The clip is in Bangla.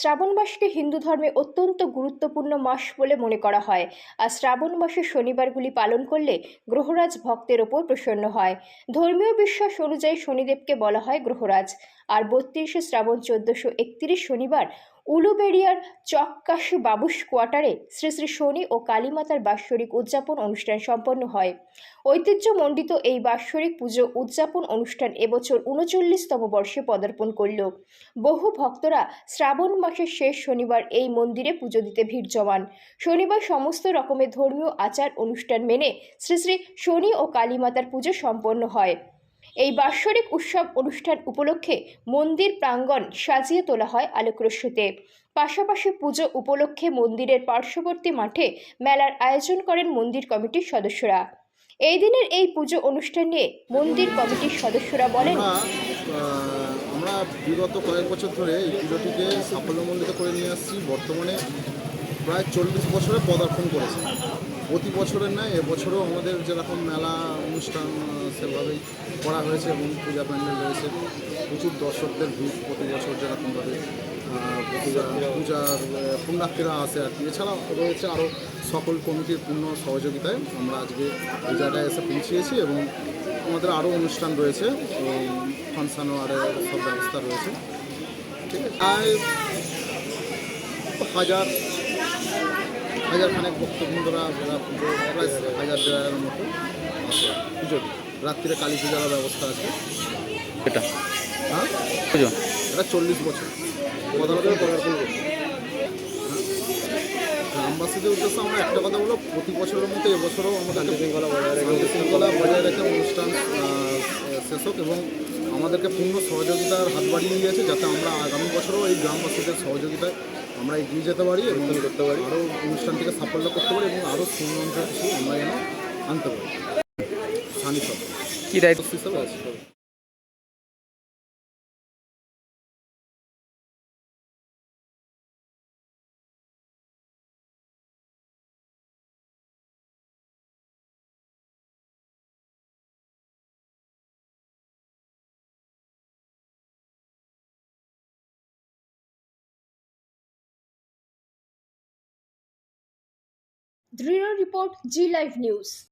শ্রাবণ মাসকে হিন্দু ধর্মে অত্যন্ত গুরুত্বপূর্ণ মাস বলে মনে করা হয়। আর শ্রাবণ মাসে শনিবারগুলি পালন করলে গ্রহরাজ ভক্তের ওপর প্রসন্ন হয়। ধর্মীয় বিশ্বাস অনুযায়ী শনিদেবকে বলা হয় গ্রহরাজ। আর বত্রিশে শ্রাবণ চোদ্দশো একত্রিশ শনিবার উলুবেড়িয়ার চক্কাশি বাবুস কোয়ার্টারে শ্রী শ্রী শনি ও কালীমাতার বাৎসরিক উদযাপন অনুষ্ঠান সম্পন্ন হয়। ঐতিহ্যমণ্ডিত এই বাৎসরিক পুজো উদযাপন অনুষ্ঠান এবছর উনচল্লিশতম বর্ষে পদার্পণ করল। বহু ভক্তরা শ্রাবণ মাসের শেষ শনিবার এই মন্দিরে পুজো দিতে ভিড় জমান। শনিবার সমস্ত রকমের ধর্মীয় আচার অনুষ্ঠান মেনে শ্রী শ্রী শনি ও কালীমাতার পুজো সম্পন্ন হয়। এই বাৎসরিক উৎসব অনুষ্ঠান উপলক্ষে মন্দির প্রাঙ্গণ সাজিয়ে তোলা হয় আলোকরশ্মিতে। পাশাপাশি পুজো উপলক্ষে মন্দিরের পার্শ্ববর্তী মাঠে মেলার আয়োজন করেন মন্দির কমিটির সদস্যরা। এই দিনের এই পুজো অনুষ্ঠান নিয়ে মন্দির কমিটির সদস্যরা বলেন, আমরা বিগত কয়েক বছর ধরে এই পুজোটিকে সাফল্যমণ্ডিত করে নিয়ে আসছি। বর্তমানে প্রায় চল্লিশ বছরে পদার্পণ করেছে। প্রতি বছরের নয় এবছরও আমাদের যেরকম মেলা, অনুষ্ঠান সেভাবেই করা হয়েছে এবং পূজা প্যান্ডেল রয়েছে। প্রচুর দর্শকদের ভিড় প্রতি বছর যেরকমভাবে পূজা, পূজার পুণ্যার্থীরা আসে আর কি। এছাড়াও রয়েছে আরও সকল কমিটির পূর্ণ সহযোগিতায় আমরা আজকে এই জায়গায় এসে পৌঁছিয়েছি এবং আমাদের আরও অনুষ্ঠান রয়েছে। ফাংশন আরের সব ব্যবস্থা রয়েছে। ঠিক আছে। প্রায় হাজার হাজার খানেক ভক্তবৃন্দরা যারা পুজো প্রায় হাজার দেড়ের মতো আসে পুজো রাত্রিরে কালী পূজার ব্যবস্থা আছে। এটা? হ্যাঁ? পুজো? এটা চল্লিশ বছর। পদার্পণ পদার্পণ করছে। গ্রামবাসীদের উদ্দেশ্যে আমরা একটা কথা বলব প্রতি বছরের মতো এবছরও আমাদেরকে শৃঙ্খলা বজায় রেখে শৃঙ্খলা বজায় রেখে অনুষ্ঠান শেষ হোক এবং আমাদেরকে পূর্ণ সহযোগিতার হাত বাড়িয়ে দিয়েছে যাতে আমরা আগামী বছরও এই গ্রামবাসীদের সহযোগিতায় আমরা এগিয়ে যেতে পারি এবং করতে পারি। আরও অনুষ্ঠানটিকে সাফল্য করতে পারি এবং আরও সুমন্ত্র কিছু আমরা যেন আনতে পারি। স্থানীয় কি দায়িত্ব? হিসাবে Drino Report, G Live News.